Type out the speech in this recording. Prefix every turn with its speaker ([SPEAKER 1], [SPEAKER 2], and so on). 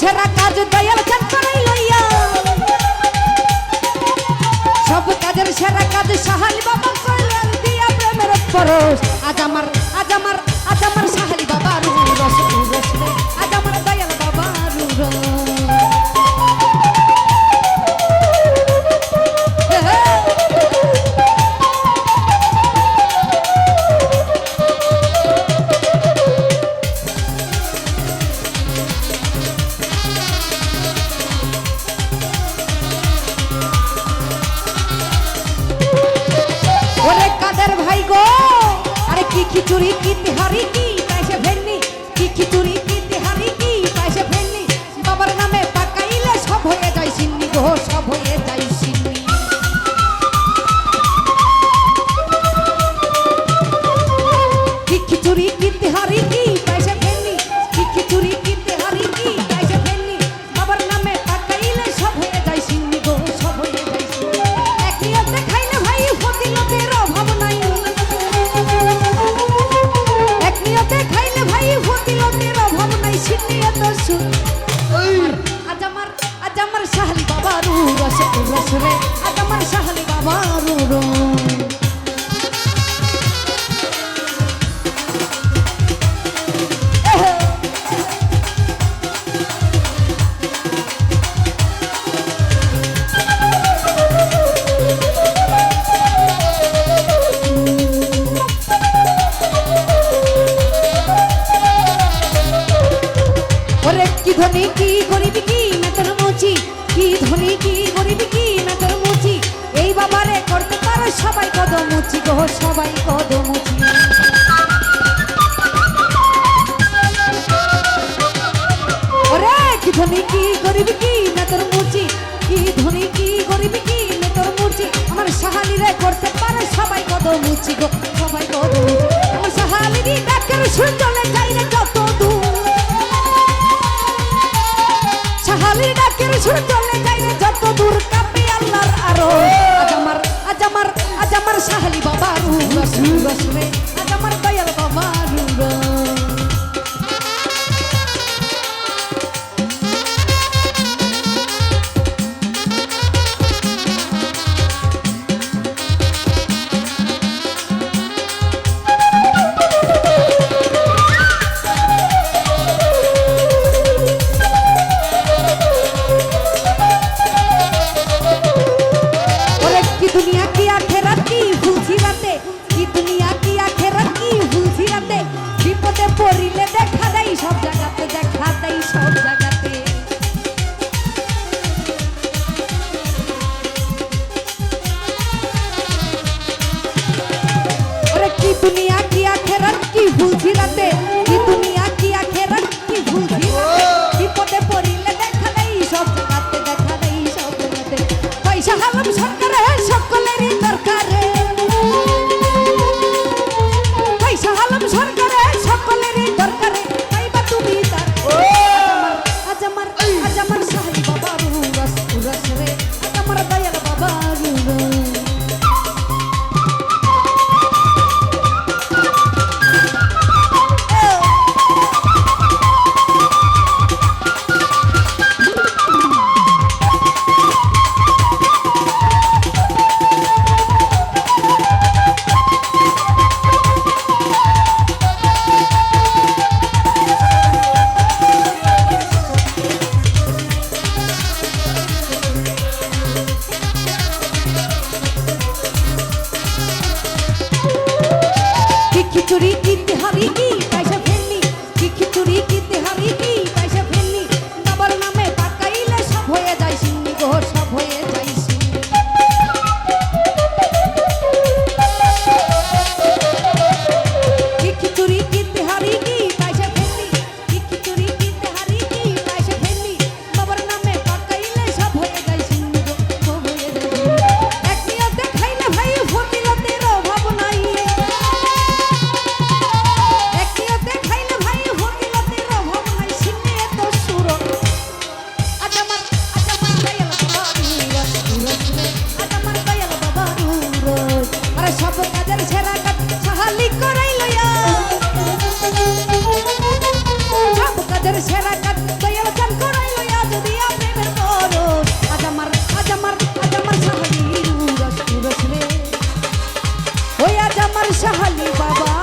[SPEAKER 1] সেরা কাজ দয়াল চান করাই লইয়া। সব কাজের সেরা কাজ সাহালি বাবা কইলেন, দিয়া প্রেমের পরশ। খিচুড়ি কি হারি কি কি ধনী, কি গরিবি, কি না তোর মুচি? কি ধনী, কি গরিবি, কি না তোর মুচি? এই বাবারে করতে পারো সবাই কদম মুচি গো, সবাই কদম মুচি ওরে, কি ধনী, কি গরিবি, কি না তোর মুচি? কি ধনী, কি গরিবি, কি না তোর মুচি? আমার সাহালিরে করতে পারে সবাই কদম মুচি গো, সবাই কদম মুচি আমার সাহালিরি ডাকের সুর সুর চলে রে যত দূর কাঁপে আল্লাহর আরও। আজ আমার আজ আমার সাহালি বাবা রসুল রুরস just wanna go. ভাবি কি Baixa ali, Baba.